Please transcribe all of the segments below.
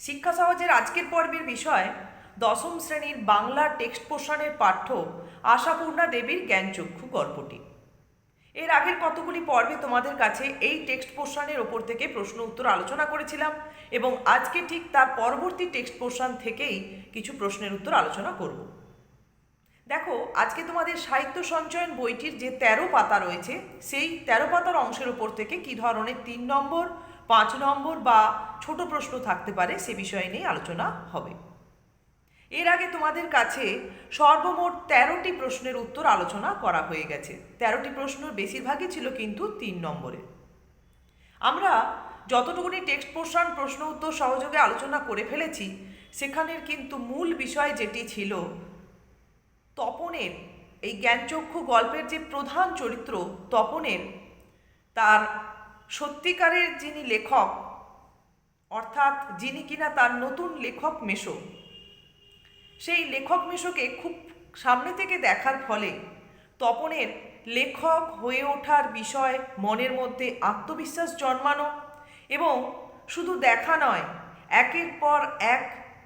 শিক্ষা সহজের আজকের পর্বের বিষয়, দশম শ্রেণির বাংলা টেক্সট পোষণের পাঠ্য আশাপূর্ণা দেবীর জ্ঞানচক্ষু গল্পটি। এর আগের কতগুলি পর্বে তোমাদের কাছে এই টেক্সট পোর্শনের ওপর থেকে প্রশ্ন উত্তর আলোচনা করেছিলাম এবং আজকে ঠিক তার পরবর্তী টেক্সট পোর্শন থেকেই কিছু প্রশ্নের উত্তর আলোচনা করব। দেখো, আজকে তোমাদের সাহিত্য সঞ্চয়ন বইটির যে তেরো পাতা রয়েছে, সেই তেরো পাতার অংশের উপর থেকে কি ধরনের তিন নম্বর, পাঁচ নম্বর বা ছোট প্রশ্ন থাকতে পারে সে বিষয় নিয়ে আলোচনা হবে। এর আগে তোমাদের কাছে সর্বমোট তেরোটি প্রশ্নের উত্তর আলোচনা করা হয়ে গেছে। তেরোটি প্রশ্ন বেশিরভাগই ছিল কিন্তু তিন নম্বরের। আমরা যতটুকুনি টেক্সট পোর্শন প্রশ্ন উত্তর সহযোগে আলোচনা করে ফেলেছি, সেখানের কিন্তু মূল বিষয় যেটি ছিল তপনের, এই জ্ঞানচক্ষু গল্পের যে প্রধান চরিত্র তপনের, তার সত্যিকারের যিনি লেখক, অর্থাৎ যিনি কিনা তার নতুন লেখক মেশো, সেই লেখক মেশোকে খুব সামনে থেকে দেখার ফলে তপনের লেখক হয়ে ওঠার বিষয় মনের মধ্যে আত্মবিশ্বাস জন্মানো এবং শুধু দেখা নয়, একের পর এক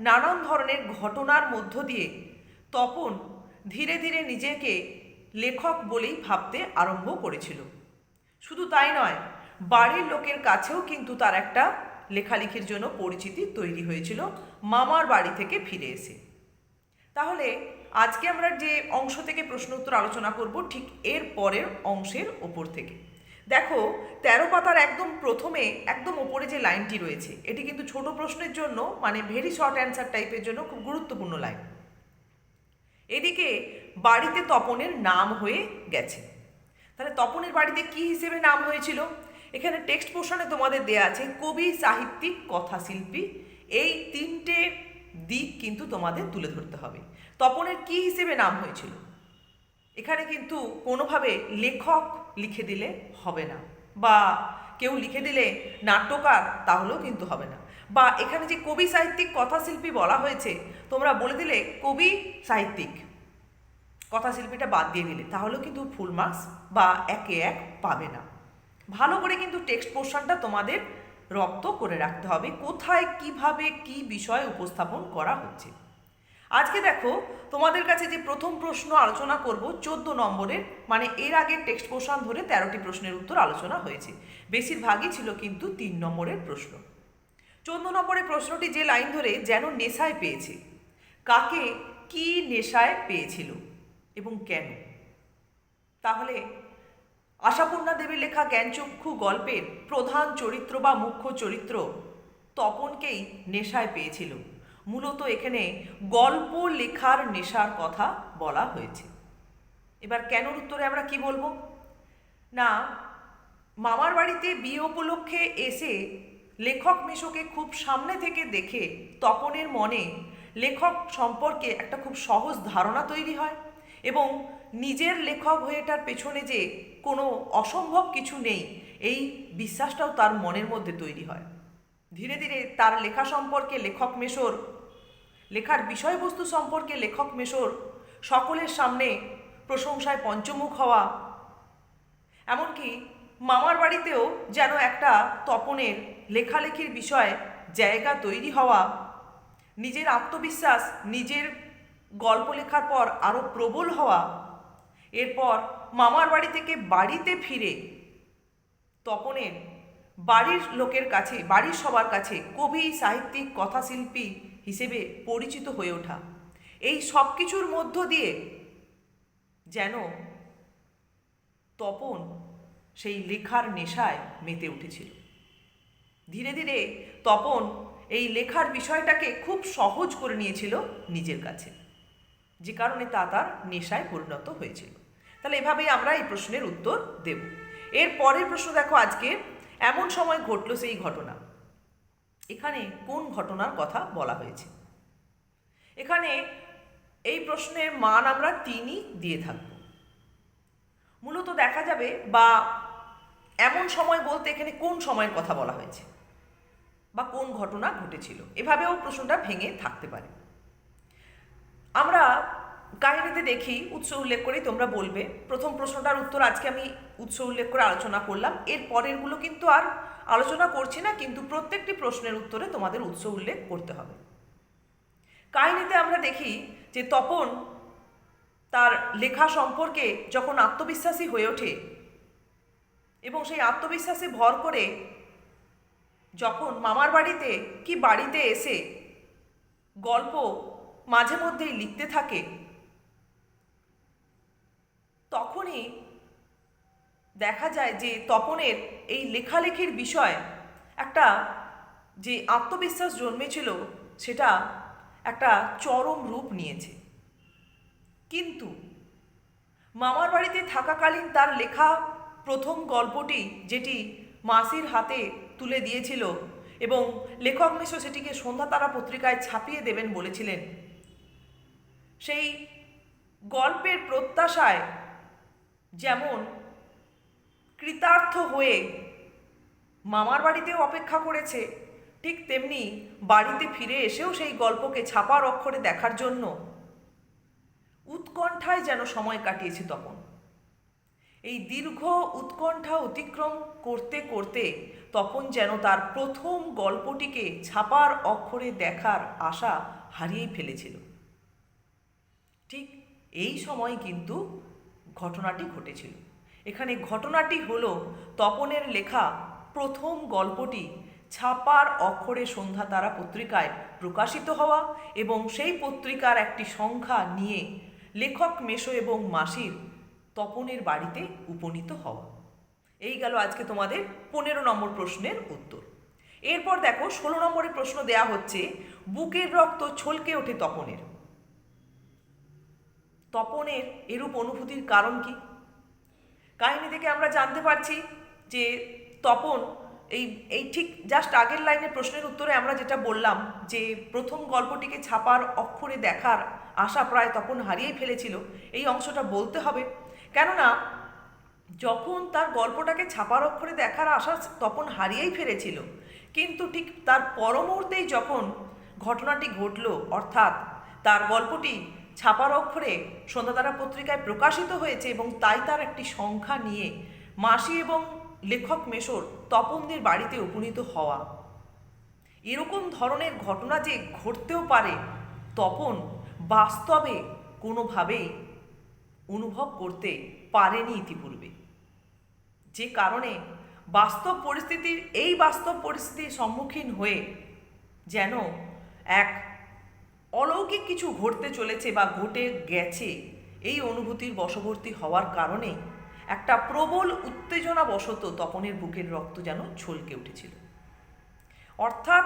নানান ধরনের ঘটনার মধ্য দিয়ে তপন ধীরে ধীরে নিজেকে লেখক বলেই ভাবতে আরম্ভ করেছিল। শুধু তাই নয়, বাড়ির লোকের কাছেও কিন্তু তার একটা লেখালেখির জন্য পরিচিতি তৈরি হয়েছিল মামার বাড়ি থেকে ফিরে এসে। তাহলে আজকে আমরা যে অংশ থেকে প্রশ্ন উত্তর আলোচনা করব ঠিক এর পরের অংশের ওপর থেকে। দেখো, তেরো পাতার একদম প্রথমে একদম ওপরে যে লাইনটি রয়েছে, এটি কিন্তু ছোট প্রশ্নের জন্য মানে ভেরি শর্ট অ্যান্সার টাইপের জন্য খুব গুরুত্বপূর্ণ লাইন। এদিকে বাড়িতে তপনের নাম হয়ে গেছে। তাহলে তপনের বাড়িতে কি হিসেবে নাম হয়েছিল? এখানে টেক্সট পোর্শনে তোমাদের দেয়া আছে, কবি, সাহিত্যিক, কথাশিল্পী, এই তিনটে দিক কিন্তু তোমাদের তুলে ধরতে হবে। তপনের কি হিসেবে নাম হয়েছিল? এখানে কিন্তু কোনোভাবে লেখক লিখে দিলে হবে না, বা কেউ লিখে দিলে নাট্যকার তাহলেও কিন্তু হবে না, বা এখানে যে কবি, সাহিত্যিক, কথাশিল্পী বলা হয়েছে তোমরা বলে দিলে কবি, সাহিত্যিক। কথাশিল্পীটা বাদ দিয়ে দিলে, তাহলেও কিন্তু ফুল মার্কস বা একে এক পাবে না। ভালো করে কিন্তু টেক্সট পোর্শনটা তোমাদের রপ্ত করে রাখতে হবে, কোথায় কীভাবে কি বিষয় উপস্থাপন করা হচ্ছে। আজকে দেখো, তোমাদের কাছে যে প্রথম প্রশ্ন আলোচনা করব, চোদ্দ নম্বরের মানে এর আগে টেক্সট পোর্শন ধরে তেরোটি প্রশ্নের উত্তর আলোচনা হয়েছে। বেশিরভাগই ছিল কিন্তু তিন নম্বরের প্রশ্ন। চোদ্দ নম্বরের প্রশ্নটি যে লাইন ধরে যেন নেশায় পেয়েছে কাকে কি নেশায় পেয়েছিল এবং কেন? তাহলে আশাপূর্ণা দেবীর লেখা জ্ঞানচক্ষু গল্পের প্রধান চরিত্র বা মুখ্য চরিত্র তপনকেই নেশায় পেয়েছিল। মূলত এখানে গল্প লেখার নেশার কথা বলা হয়েছে। এবার কেনর উত্তরে আমরা কি বলব? না, মামার বাড়িতে বিয়ে উপলক্ষে এসে লেখক মেশোকে খুব সামনে থেকে দেখে তপনের মনে লেখক সম্পর্কে একটা খুব সহজ ধারণা তৈরি হয় এবং নিজের লেখক হয়ে এটার পেছনে যে কোনো অসম্ভব কিছু নেই, এই বিশ্বাসটাও তার মনের মধ্যে তৈরি হয়। ধীরে ধীরে তার লেখা সম্পর্কে লেখক মেশোর, লেখার বিষয়বস্তু সম্পর্কে লেখক মেশোর সকলের সামনে প্রশংসায় পঞ্চমুখ হওয়া। এমনকি মামার বাড়িতেও যেন একটা তপনের লেখালেখির বিষয়ে জায়গা তৈরি হওয়া নিজের আত্মবিশ্বাস, নিজের গল্প লেখার পর আরও প্রবল হওয়া, এরপর মামার বাড়ি থেকে বাড়িতে ফিরে, তপনের বাড়ির লোকের কাছে, বাড়ির সবার কাছে কবি, সাহিত্যিক, কথাশিল্পী হিসেবে পরিচিত হয়ে ওঠা। এই সব কিছুর মধ্য দিয়ে যেন তপন সেই লেখার নেশায় মেতে উঠেছিল। ধীরে ধীরে তপন এই লেখার বিষয়টাকে খুব সহজ করে নিয়েছিল নিজের কাছে। যে কারণে তা তার নেশায় পরিণত হয়েছিল। তাহলে এভাবেই আমরা এই প্রশ্নের উত্তর দেব। এর পরের প্রশ্ন দেখো আজকে, এমন সময় ঘটলো সেই ঘটনা। এখানে কোন ঘটনার কথা বলা হয়েছে? এখানে এই প্রশ্নের মান আমরা তিনই দিয়ে থাকব। মূলত দেখা যাবে বা এমন সময় বলতে এখানে কোন সময়ের কথা বলা হয়েছে? বা কোন ঘটনা ঘটেছিল। এভাবেও প্রশ্নটা ভেঙে থাকতে পারে। আমরা কাহিনীতে দেখি, উৎস উল্লেখ করে তোমরা বলবে। প্রথম প্রশ্নটার উত্তর আজকে আমি উৎস উল্লেখ করে আলোচনা করলাম। এর পরেরগুলো কিন্তু আর আলোচনা করছি না, কিন্তু প্রত্যেকটি প্রশ্নের উত্তরে তোমাদের উৎস উল্লেখ করতে হবে। কাহিনীতে আমরা দেখি যে তপন তার লেখা সম্পর্কে যখন আত্মবিশ্বাসী হয়ে ওঠে এবং সেই আত্মবিশ্বাসে ভর করে যখন মামার বাড়িতে কি বাড়িতে এসে গল্প মাঝে মধ্যেই লিখতে থাকে, তখনই দেখা যায় যে তপনের এই লেখালেখির বিষয় একটা যে আত্মবিশ্বাস জন্মেছিল সেটা একটা চরম রূপ নিয়েছে। কিন্তু মামার বাড়িতে থাকাকালীন তার লেখা প্রথম গল্পটি যেটি মাসির হাতে তুলে দিয়েছিল এবং লেখক মিশ্র সেটিকে সন্ধ্যা তারা পত্রিকায় ছাপিয়ে দেবেন বলেছিলেন। সেই গল্পের প্রত্যাশায় যেমন কৃতার্থ হয়ে মামার বাড়িতেও অপেক্ষা করেছে, ঠিক তেমনি বাড়িতে ফিরে এসেও সেই গল্পকে ছাপার অক্ষরে দেখার জন্য উৎকণ্ঠায় যেন সময় কাটিয়েছে তখন এই দীর্ঘ উৎকণ্ঠা অতিক্রম করতে করতে তখন যেন তার প্রথম গল্পটিকে ছাপার অক্ষরে দেখার আশা হারিয়েই ফেলেছিল। ঠিক এই সময় কিন্তু ঘটনাটি ঘটেছিল। এখানে ঘটনাটি হলো তপনের লেখা প্রথম গল্পটি ছাপার অক্ষরে সন্ধ্যা তারা পত্রিকায় প্রকাশিত হওয়া এবং সেই পত্রিকার একটি সংখ্যা নিয়ে লেখক মেশো এবং মাসির তপনের বাড়িতে উপনীত হওয়া এই গেল আজকে তোমাদের পনেরো নম্বর প্রশ্নের উত্তর। এরপর দেখো, ষোলো নম্বরের প্রশ্ন দেয়া হচ্ছে, বুকের রক্ত ছলকে ওঠে তপনের। তপনের এরূপ অনুভূতির কারণ কি? কাহিনী থেকে আমরা জানতে পারছি যে তপন এই এই ঠিক জাস্ট আগের লাইনের প্রশ্নের উত্তরে আমরা যেটা বললাম যে প্রথম গল্পটিকে ছাপার অক্ষরে দেখার আশা প্রায় তখন হারিয়েই ফেলেছিল। এই অংশটা বলতে হবে। কেননা, যখন তার গল্পটাকে ছাপার অক্ষরে দেখার আশা তখন হারিয়েই ফেলেছিল। কিন্তু ঠিক তার পর মুহূর্তেই যখন ঘটনাটি ঘটল, অর্থাৎ তার গল্পটি ছাপার অক্ষরে সন্ধ্যাতারা পত্রিকায় প্রকাশিত হয়েছে এবং তাই তার একটি সংখ্যা নিয়ে মাসি এবং লেখক মেশর তপনদের বাড়িতে উপনীত হওয়া। এরকম ধরনের ঘটনা যে ঘটতেও পারে, তপন বাস্তবে কোনোভাবেই অনুভব করতে পারেনি ইতিপূর্বে। যে কারণে বাস্তব পরিস্থিতির এই বাস্তব পরিস্থিতির সম্মুখীন হয়ে যেন এক অলৌকিক কিছু ঘটতে চলেছে বা ঘটে গেছে, এই অনুভূতির বশবর্তী হওয়ার কারণে একটা প্রবল উত্তেজনা বশত তপনের বুকের রক্ত যেন ছলকে উঠেছিল। অর্থাৎ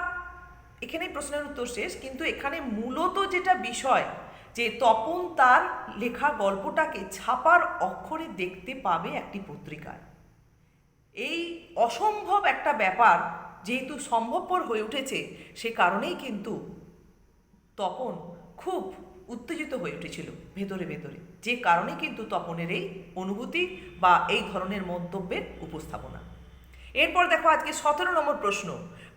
এখানেই প্রশ্নের উত্তর শেষ, কিন্তু এখানে মূলত যেটা বিষয় যে তপন তার লেখা গল্পটাকে ছাপার অক্ষরে দেখতে পাবে একটি পত্রিকায়। এই অসম্ভব একটা ব্যাপার যেহেতু সম্ভবপর হয়ে উঠেছে, সে কারণেই কিন্তু তপন খুব উত্তেজিত হয়ে উঠেছিল ভেতরে ভেতরে। যে কারণে কিন্তু তপনের এই অনুভূতি বা এই ধরনের মন্তব্যের উপস্থাপনা। এরপর দেখো আজকে সতেরো নম্বর প্রশ্ন।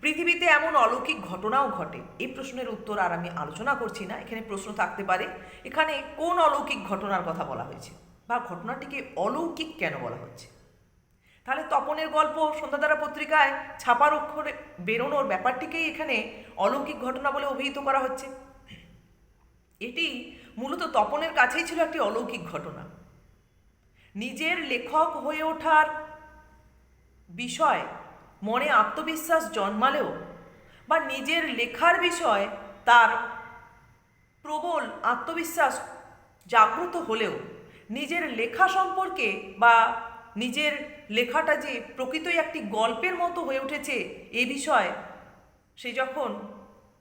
পৃথিবীতে এমন অলৌকিক ঘটনাও ঘটে। এই প্রশ্নের উত্তর আর আমি আলোচনা করছি না, এখানে প্রশ্ন থাকতে পারে। এখানে কোন অলৌকিক ঘটনার কথা বলা হয়েছে বা ঘটনাটিকে অলৌকিক কেন বলা হচ্ছে? তাহলে তপনের গল্প সন্ধ্যাতারা পত্রিকায় ছাপার অক্ষরে বেরোনোর ব্যাপারটিকেই এখানে অলৌকিক ঘটনা বলে অভিহিত করা হচ্ছে। এটি মূলত তপনের কাছেই ছিল একটি অলৌকিক ঘটনা। নিজের লেখক হয়ে ওঠার বিষয় মনে আত্মবিশ্বাস জন্মালেও বা নিজের লেখার বিষয় তার প্রবল আত্মবিশ্বাস জাগ্রত হলেও নিজের লেখা সম্পর্কে বা নিজের লেখাটা যে প্রকৃতই একটি গল্পের মতো হয়ে উঠেছে এ বিষয়ে সে যখন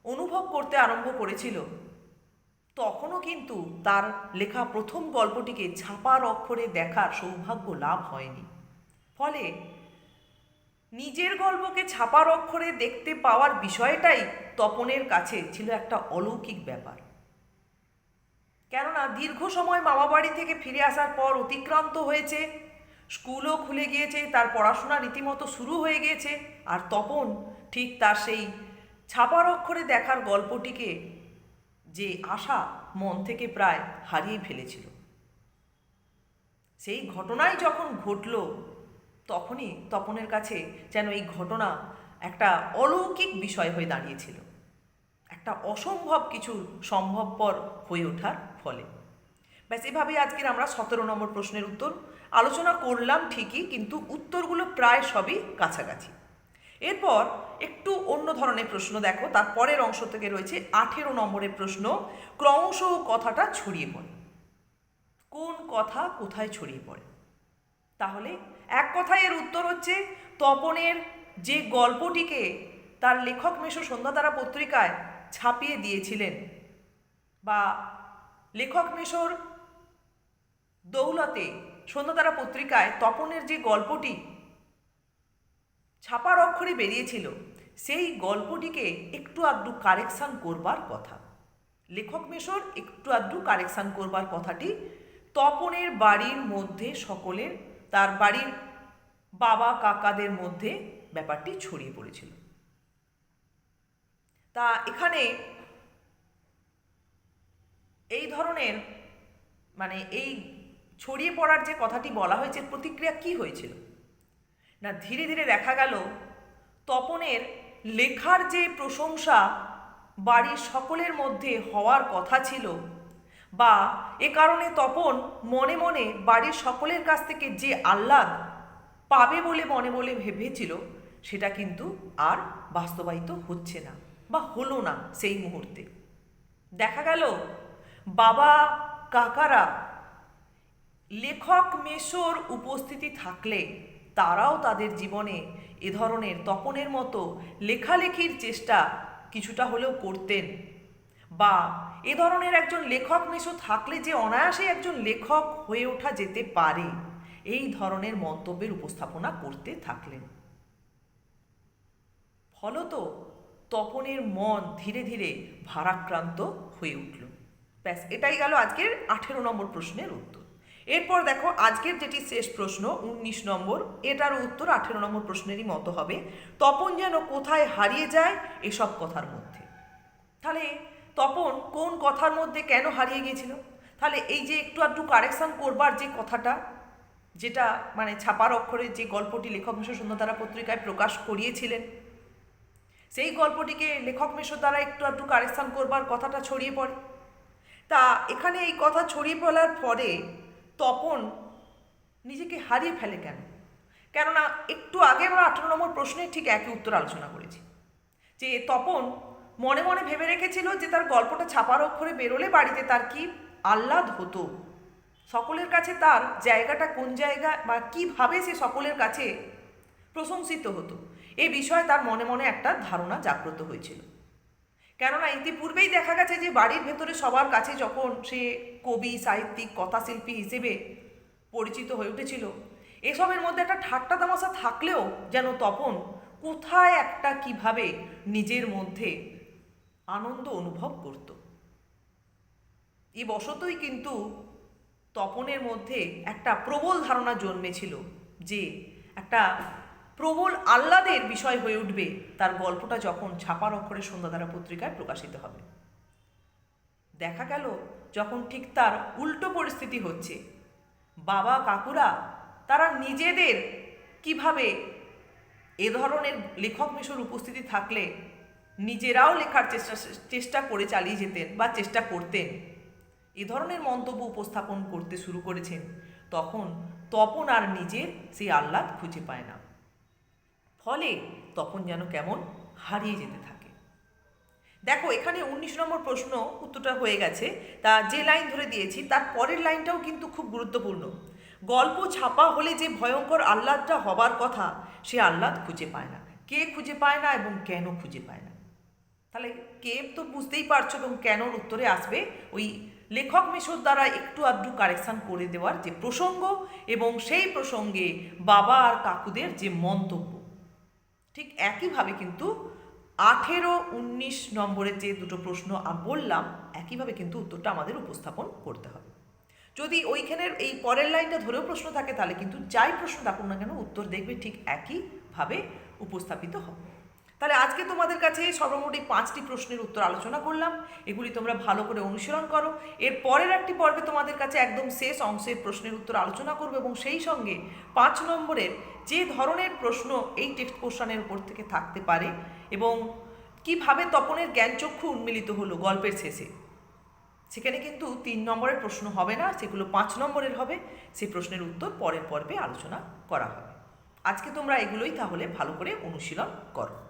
অনুভব করতে আরম্ভ করেছিল, তখনও কিন্তু তার লেখা প্রথম গল্পটিকে ছাপার অক্ষরে দেখার সৌভাগ্য লাভ হয়নি। ফলে নিজের গল্পকে ছাপার অক্ষরে দেখতে পাওয়ার বিষয়টাই তপনের কাছে ছিল একটা অলৌকিক ব্যাপার। কেননা দীর্ঘ সময় মামা বাড়ি থেকে ফিরে আসার পর অতিক্রান্ত হয়েছে, স্কুলও খুলে গিয়েছে, তার পড়াশোনা রীতিমতো শুরু হয়ে গিয়েছে, আর তপন ঠিক তার সেই ছাপার অক্ষরে দেখার গল্পটিকে যে আশা মন থেকে প্রায় হারিয়ে ফেলেছিল। সেই ঘটনাই যখন ঘটল তখনই তপনের কাছে যেন এই ঘটনা একটা অলৌকিক বিষয় হয়ে দাঁড়িয়েছিল। একটা অসম্ভব কিছু সম্ভবপর হয়ে ওঠার ফলে। ব্যাস, এভাবেই আজকের আমরা সতেরো নম্বর প্রশ্নের উত্তর। আলোচনা করলাম ঠিকই, কিন্তু উত্তরগুলো প্রায় সবই কাছাকাছি। এরপর একটু অন্য ধরনের প্রশ্ন দেখো, তার পরের অংশ থেকে রয়েছে আঠেরো নম্বরের প্রশ্ন, ক্রমশ কথাটা ছড়িয়ে পড়ে। কোন কথা কোথায় ছড়িয়ে পড়ে? তাহলে এক কথায় এর উত্তর হচ্ছে তপনের যে গল্পটিকে তার লেখক মেশো সন্ধ্যাতারা পত্রিকায় ছাপিয়ে দিয়েছিলেন বা লেখক মেশোর দৌলতে সন্ধ্যাতারা পত্রিকায় তপনের যে গল্পটি ছাপার অক্ষরে বেরিয়েছিল, সেই গল্পটিকে একটু আধটু কারেকশান করবার কথা। লেখক মেশর একটু আধটু কারেকশান করবার কথাটি তপনের বাড়ির মধ্যে সকলের তার বাড়ির বাবা কাকাদের মধ্যে ব্যাপারটি ছড়িয়ে পড়েছিল। তা এখানে এই ধরনের মানে এই ছড়িয়ে পড়ার যে কথাটি বলা হয়েছে প্রতিক্রিয়া কি হয়েছিল? না, ধীরে ধীরে দেখা গেল তপনের লেখার যে প্রশংসা বাড়ির সকলের মধ্যে হওয়ার কথা ছিল বা এ কারণে তপন মনে মনে বাড়ির সকলের কাছ থেকে যে আহ্লাদ পাবে বলে মনে বলে ভেবেছিল, সেটা কিন্তু আর বাস্তবায়িত হচ্ছে না বা হলো না সেই মুহূর্তে। দেখা গেল, বাবা কাকারা লেখক মেশোর উপস্থিতি থাকলে তারাও তাদের জীবনে এ ধরনের তপনের মতো লেখালেখির চেষ্টা কিছুটা হলেও করতেন। বা এ ধরনের একজন লেখক মেশো থাকলে যে অনায়াসে একজন লেখক হয়ে ওঠা যেতে পারে, এই ধরনের মন্তব্যের উপস্থাপনা করতে থাকলেন। ফলত তপনের মন ধীরে ধীরে ভারাক্রান্ত হয়ে উঠল। ব্যাস, এটাই গেল আজকের আঠেরো নম্বর প্রশ্নের উত্তর। এরপর দেখো, আজকের যেটি শেষ প্রশ্ন, উনিশ নম্বর এটার উত্তর আঠেরো নম্বর প্রশ্নেরই মতো হবে। তপন যেন কোথায় হারিয়ে যায় এসব কথার মধ্যে। তাহলে তপন কোন কথার মধ্যে কেন হারিয়ে গিয়েছিল? তাহলে এই যে একটু আধটু কারেকশন করবার যে কথাটা, যেটা মানে ছাপার অক্ষরে যে গল্পটি লেখক মিশর সুন্দরতারা পত্রিকায় প্রকাশ করিয়েছিলেন, সেই গল্পটিকে লেখক মেশোর দ্বারা একটু আধটু কারেকশন করবার কথাটা ছড়িয়ে পড়ে। তা এখানে এই কথা ছড়িয়ে পড়ার পরে তপন নিজেকে হারিয়ে ফেলে কেন? কেননা একটু আগে আমরা আঠেরো নম্বর প্রশ্নে ঠিক একই উত্তর আলোচনা করেছি, যে তপন মনে মনে ভেবে রেখেছিল যে তার গল্পটা ছাপার অক্ষরে বেরোলে বাড়িতে তার কি আহ্লাদ হতো। সকলের কাছে তার জায়গাটা কোন জায়গা বা কীভাবে সে সকলের কাছে প্রশংসিত হতো, এ বিষয়ে তার মনে মনে একটা ধারণা জাগ্রত হয়েছিল। কেননা ইতিপূর্বেই দেখা গেছে যে বাড়ির ভেতরে সবার কাছে যখন সে কবি, সাহিত্যিক, কথাশিল্পী হিসেবে পরিচিত হয়ে উঠেছিল, এসবের মধ্যে একটা ঠাট্টা তামাশা থাকলেও যেন তপন কোথায় একটা কীভাবে নিজের মধ্যে আনন্দ অনুভব করত। এই বশতই কিন্তু তপনের মধ্যে একটা প্রবল ধারণা জন্মেছিল যে একটা প্রবল আহ্লাদের বিষয় হয়ে উঠবে তার গল্পটা যখন ছাপার অক্ষরে সন্ধ্যাধারা পত্রিকায় প্রকাশিত হবে। দেখা গেল যখন ঠিক তার উল্টো পরিস্থিতি হচ্ছে। বাবা, কাকুরা, তারা নিজেদের কীভাবে এ ধরনের লেখক মিশর উপস্থিতি থাকলে নিজেরাও লেখার চেষ্টা চেষ্টা করে চালিয়ে যেতেন বা চেষ্টা করতেন। এ ধরনের মন্তব্য উপস্থাপন করতে শুরু করেছেন। তখন তপন আর নিজের সেই আহ্লাদ খুঁজে পায় না। ফলে তখন যেন কেমন হারিয়ে যেতে থাকে। দেখো, এখানে উনিশ নম্বর প্রশ্ন উত্তরটা হয়ে গেছে। তা যে লাইন ধরে দিয়েছি, তার পরের লাইনটাও কিন্তু খুব গুরুত্বপূর্ণ। গল্প ছাপা হলে যে ভয়ঙ্কর আহ্লাদটা হবার কথা, সে আহ্লাদ খুঁজে পায় না। কে খুঁজে পায় না এবং কেন খুঁজে পায় না? তাহলে কে তো বুঝতেই পারছ এবং কেনর উত্তরে আসবে? ওই লেখক মেশোর দ্বারা একটু আধটু কারেকশান করে দেওয়ার যে প্রসঙ্গ এবং সেই প্রসঙ্গে বাবা আর কাকুদের যে মন্তব্য। ঠিক একইভাবে কিন্তু আঠেরো উনিশ নম্বরের যে দুটো প্রশ্ন বললাম, একইভাবে কিন্তু উত্তরটা আমাদের উপস্থাপন করতে হবে। যদি ওইখানের এই পরের লাইনটা ধরেও প্রশ্ন থাকে, তাহলে কিন্তু যাই প্রশ্ন থাকুক না কেন, উত্তর দেখবে ঠিক একইভাবে উপস্থাপিত হবে। তাহলে আজকে তোমাদের কাছে সর্বমোট পাঁচটি প্রশ্নের উত্তর আলোচনা করলাম। এগুলি তোমরা ভালো করে অনুশীলন করো। এর পরের একটি পর্বে তোমাদের কাছে একদম শেষ অংশের প্রশ্নের উত্তর আলোচনা করব এবং সেই সঙ্গে পাঁচ নম্বরের যে ধরনের প্রশ্ন এই টেক্সট পোর্শনের উপর থেকে থাকতে পারে এবং কীভাবে তপনের জ্ঞানচক্ষু উন্মিলিত হলো গল্পের শেষে। সেখানে কিন্তু তিন নম্বরের প্রশ্ন হবে না, সেগুলো পাঁচ নম্বরের হবে। সেই প্রশ্নের উত্তর পরের পর্বে আলোচনা করা হবে। আজকে তোমরা এগুলোই তাহলে ভালো করে অনুশীলন করো।